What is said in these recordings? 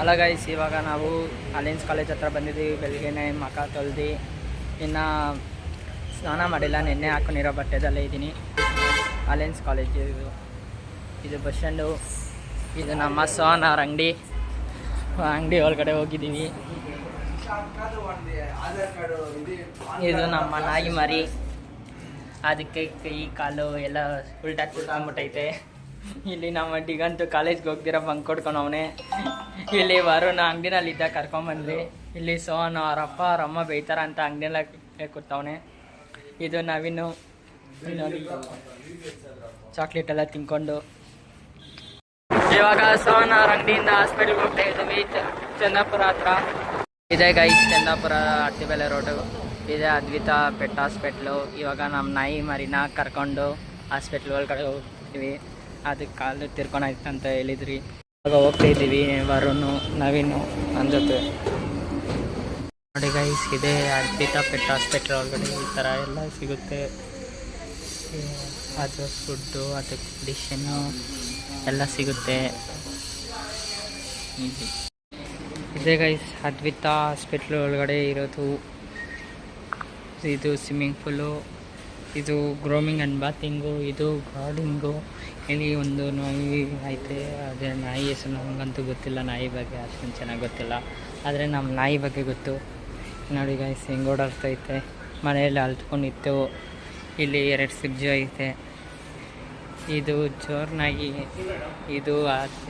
ಅಲ್ಲ ಗೈಸ್ ಇವಾಗ ನಾವು ಅಲೈನ್ಸ್ ಕಾಲೇಜ್ ಹತ್ರ ಬಂದಿದ್ದೀವಿ. ಬೆಳಗ್ಗೆನೆ ಮಖ ತೊಳ್ದು ಇನ್ನು ಸ್ನಾನ ಮಾಡಿಲ್ಲ. ನಿನ್ನೆ ಹಾಕೊಂಡಿರೋ ಬಟ್ಟೆದಲ್ಲೇ ಇದ್ದೀನಿ. ಅಲೈನ್ಸ್ ಕಾಲೇಜ್ ಇದು. ಇದು ಬಸ್ ಸ್ಟ್ಯಾಂಡು ಇದು ನಮ್ಮ ಸೋನ್ ಅವ್ರ ಅಂಗಡಿ. ಅಂಗಡಿ ಒಳಗಡೆ ಹೋಗಿದ್ದೀವಿ. ಇದು ನಮ್ಮ ನಾಯಿ ಮರಿ ಅದಕ್ಕೆ ಕೈ ಕಾಲು ಎಲ್ಲ ಉಲ್ಟಾಕ್ಬಿಟ್ಟೈತೆ ಇಲ್ಲಿ ನಮ್ಮ ಅಡ್ಡಿಗಂತೂ ಕಾಲೇಜ್ಗೆ ಹೋಗ್ದಿರ ಬಂಕ್ ಕೊಡ್ಕೊಂಡು ಅವನೇ. ಇಲ್ಲಿ ವರುಣ ಅಂಗಡಿನಲ್ಲಿ ಇದ್ದ ಕರ್ಕೊಂಬಂದ್ರಿ ಇಲ್ಲಿ ಸೋನ್ ಅವರಪ್ಪ ಅವರಮ್ಮ ಬೇಯ್ತಾರ ಅಂತ ಅಂಗಡಿಯೆಲ್ಲ ಕೂತವನೆ ಇದು ನಾವಿನ್ನು ನೋಡಿ ಚಾಕ್ಲೇಟ್ ಎಲ್ಲ ತಿನ್ಕೊಂಡು. ಇವಾಗ ಸೋನ ಅವ್ರ ಅಂಗಡಿಯಿಂದ ಹಾಸ್ಪಿಟ್ಲ್ಗೆ ಹೋಗ್ತಾ ಇದ್ದೀವಿ. ಚ- ಚಂದಾಪುರ ಹತ್ರ. ಇದೆ ಗೈಸ್ ಚಂದಾಪುರ ಅಟ್ಟಿಬೆಲೆ ರೋಡು ಇದೆ ಅದ್ವಿತಾ ಪೆಟ್ ಹಾಸ್ಪಿಟ್ಲು ಇವಾಗ ನಮ್ಮ ನಾಯಿ ಮರಿನ ಕರ್ಕೊಂಡು ಹಾಸ್ಪಿಟ್ಲ್ ಒಳಗಡೆ ಹೋಗ್ತೀವಿ. ಅದಕ್ಕೆ ಕಾಲು ತಿರ್ಕೊಂಡಾಯ್ತು ಅಂತ ಹೇಳಿದ್ರಿ. ಆಗ ಹೋಗ್ತಾ ಇದ್ದೀವಿ, ವರುಣು, ನವೀನು ನನ್ನ ನೋಡಿ ಗೈಸ್ ಇದೆ ಅದ್ವಿತಾ ಪೆಟ್ ಹಾಸ್ಪಿಟ್ಲ್ ಒಳಗಡೆ ಈ ಥರ ಎಲ್ಲ ಸಿಗುತ್ತೆ. ಅದು ಫುಡ್ಡು ಅದಕ್ಕೆ ಡಿಶನ್ನು ಎಲ್ಲ ಸಿಗುತ್ತೆ. ಇದೆ ಗೈಸ್ ಅದ್ವಿತಾ ಹಾಸ್ಪಿಟ್ಲ್ ಒಳಗಡೆ ಇರೋದು. ಇದು ಸ್ವಿಮ್ಮಿಂಗ್ ಪೂಲು ಇದು ಗ್ರೋಮಿಂಗ್ ಆ್ಯಂಡ್ ಬಾತಿಂಗು ಇದು ಗಾರ್ಡಿಂಗು ಇಲ್ಲಿ ಒಂದು ನಾಯಿ ಐತೆ ಅದೇ ನಾಯಿ ಹೆಸರು ನಮಗಂತೂ ಗೊತ್ತಿಲ್ಲ, ನಾಯಿ ಬಗ್ಗೆ ಅಷ್ಟೊಂದು ಚೆನ್ನಾಗಿ ಗೊತ್ತಿಲ್ಲ. ಆದರೆ ನಮ್ಮ ನಾಯಿ ಬಗ್ಗೆ ಗೊತ್ತು. ನೋಡಿ ಗಾಯ್ಸ್ ಹೆಂಗೆ ಓಡಾಡ್ತೈತೆ ಮನೆಯಲ್ಲಿ ಅಲ್ತ್ಕೊಂಡಿತ್ತು. ಇಲ್ಲಿ ಎರಡು ಸಿಬ್ಜು ಐತೆ. ಇದು ಜೋರ್ ನಾಯಿ. ಇದು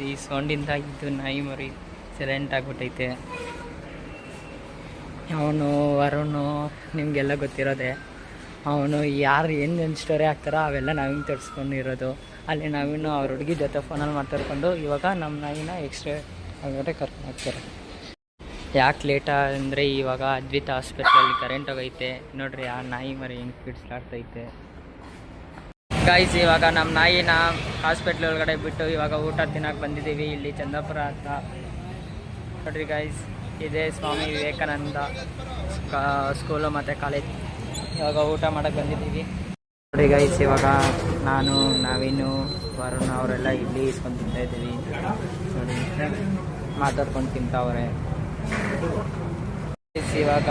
ಈ ಸೌಂಡಿಂದ ಇದು ನಾಯಿ ಮರಿ ಸೈಲೆಂಟ್ ಆಗಿಬಿಟ್ಟೈತೆ. ಅವನು ವರುಣು, ನಿಮಗೆಲ್ಲ ಗೊತ್ತಿರೋದೆ. ಅವನು ಯಾರು ಏನು ಸ್ಟೋರಿ ಹಾಕ್ತಾರೋ ಅವೆಲ್ಲ ನಾವಿನ ತರಿಸ್ಕೊಂಡಿರೋದು. ಅಲ್ಲಿ ನಾವಿನ್ನು ಅವ್ರ ಹುಡುಗಿ ಜೊತೆ ಫೋನಲ್ಲಿ ಮಾತಾಡ್ಕೊಂಡು ಇವಾಗ ನಮ್ಮ ನಾಯಿನ ಎಕ್ಸ್ರೇ ಒಳಗಡೆ ಕರ್ಕೊಂಡು ಹೋಗ್ತಾರೆ. ಯಾಕೆ ಲೇಟ ಅಂದರೆ ಇವಾಗ ಅದ್ವಿತ ಆಸ್ಪತ್ರೆಯಲ್ಲಿ ಕರೆಂಟ್ ಹೋಗೈತೆ ನೋಡ್ರಿ ಆ ನಾಯಿ ಮರಿ ಹೆಂಗೆ ಕಿಡ್ಸ್ಲಾಡ್ತೈತೆ. ಗಾಯ್ಸ್ ಇವಾಗ ನಮ್ಮ ನಾಯಿನ ಹಾಸ್ಪಿಟ್ಲ್ ಒಳಗಡೆ ಬಿಟ್ಟು ಇವಾಗ ಊಟ ತಿನ್ನೋಕೆ ಬಂದಿದ್ದೀವಿ. ಇಲ್ಲಿ ಚಂದಾಪುರ ಅಂತ. ನೋಡ್ರಿ ಗಾಯ್ಸ್ ಇದೇ ಸ್ವಾಮಿ ವಿವೇಕಾನಂದ ಸ್ಕ- ಸ್ಕೂಲು ಮತ್ತು ಕಾಲೇಜ್ ಇವಾಗ ಊಟ ಮಾಡಕ್ಕೆ ಬಂದಿದ್ದೀವಿ. ನೋಡಿ ಗೈಸ್ ಇವಾಗ ನಾನು, ನಾವಿನ್ನು ವರುಣ್ ಅವರೆಲ್ಲ ಇಲ್ಲಿ ಇಸ್ಕೊಂಡು ತಿಂತಾ ಇದ್ದೀವಿ. ನೋಡಿ, ಮಾತಾಡ್ಕೊಂಡು ತಿಂತಾವ್ರೆ. ಇವಾಗ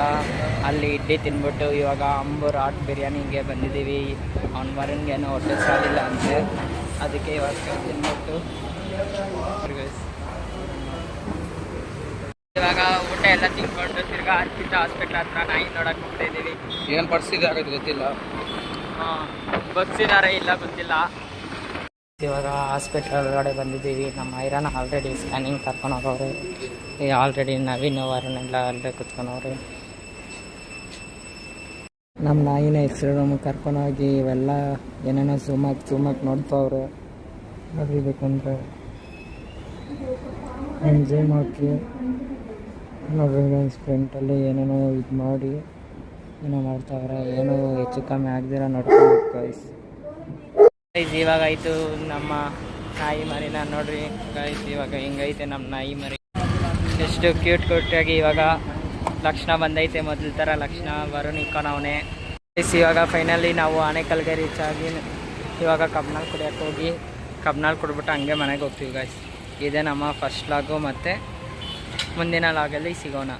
ಅಲ್ಲಿ ಇಡ್ಲಿ ತಿನ್ಬಿಟ್ಟು ಇವಾಗ ಅಂಬೂರ್ ಹಾಟ್ ಬಿರಿಯಾನಿಗೆ ಬಂದಿದ್ದೀವಿ. ಅವ್ನ ವರುಣ್ಗೇನೋ ಹೊಟ್ಟೆ ಸಾಲಿಲ್ಲ ಅಂತೆ. ಅದಕ್ಕೆ ಇವಾಗ ತಿನ್ಬಿಟ್ಟು. ಇವಾಗ ಊಟ ಎಲ್ಲ ತಿನ್ಕೊಂಡು ತಿರ್ಗಾ ಅರ್ಪಿತ ಹಾಸ್ಪಿಟ್ಲ್ ಹತ್ರ ನಾಯಿ ನೋಡಕ್ಕೆ ಹೋಗ್ತಾ ಇದ್ದೀವಿ. ಏನು ಪಡಿಸಿದ್ದಾರೆ ಗೊತ್ತಿಲ್ಲ. ಇಲ್ಲ ಗೊತ್ತಿಲ್ಲ. ಇವಾಗ ಹಾಸ್ಪಿಟ್ಲ್ ಒಳಗಡೆ ಬಂದಿದ್ದೀವಿ. ನಮ್ಮ ಐರನ್ ಆಲ್ರೆಡಿ ಸ್ಕ್ಯಾನಿಂಗ್ ಕರ್ಕೊಂಡು ಹೋಗೋರು. ಈ ಆಲ್ರೆಡಿ ನವೀನ್ ಅವರನ್ನೆಲ್ಲ ಅಲ್ಲೇ ಕುತ್ಕೊಂಡವ್ರೆ. ನಮ್ಮ ನಾಯಿನ ಎಕ್ಸ್ರೇ ರೂಮಿಗೆ ಕರ್ಕೊಂಡೋಗಿ ಇವೆಲ್ಲ ಏನೇನೋ ಝೂಮಾಗಿ ಝೂಮಾಗಿ ನೋಡ್ತಾವ್ರೆ. ನೋಡಿಬೇಕಂದ್ರೆ ಝೂಮ್ ಹಾಕಿ ನೋಡ್ರಿ ಸ್ಪ್ರಿಂಟಲ್ಲಿ ಫ್ರಂಟಲ್ಲಿ ಏನೇನೋ ಇದು ಮಾಡಿ. ಏನೋ ಮಾಡ್ತಾವ್ರೆ, ಏನು ಹೆಚ್ಚು ಕಮ್ಮಿ ಆಗದಿರ ನೋಡ್ಕೊಬೇಕು ಗೈಸ್ ಗೈಸ್ ಇವಾಗ ಆಯಿತು ನಮ್ಮ ನಾಯಿ ಮರಿನ ನೋಡ್ರಿ. ಗೈಸ್ ಇವಾಗ ಹಿಂಗೈತೆ ನಮ್ಮ ನಾಯಿ ಮರಿ. ಎಷ್ಟು ಕ್ಯೂಟ್ ಕ್ಯೂಟಾಗಿ ಇವಾಗ ಲಕ್ಷಣ ಬಂದೈತೆ ಮೊದಲ ಥರ ಲಕ್ಷಣ ವರುಣ್ ಇಕ್ಕೊಂಡವನೆ ಗೈಸ್ ಇವಾಗ ಫೈನಲಿ ನಾವು ಆನೆಕಲ್ಗೆ ರೀಚ್ ಆಗಿ ಇವಾಗ ಕಬ್ನಾಲ್ ಕುಡಿಯಕ್ಕೆ ಹೋಗಿ, ಕಬ್ನಾಲ್ ಕುಡ್ಬಿಟ್ಟು ಹಂಗೆ ಮನೆಗೆ ಹೋಗ್ತೀವಿ ಗೈಸ್ ಇದೇ ನಮ್ಮ ಫಸ್ಟ್ ಲಾಗು ಮತ್ತು ಮುಂದಿನ ಲಾಗಲ್ಲಿ ಸಿಗೋಣ.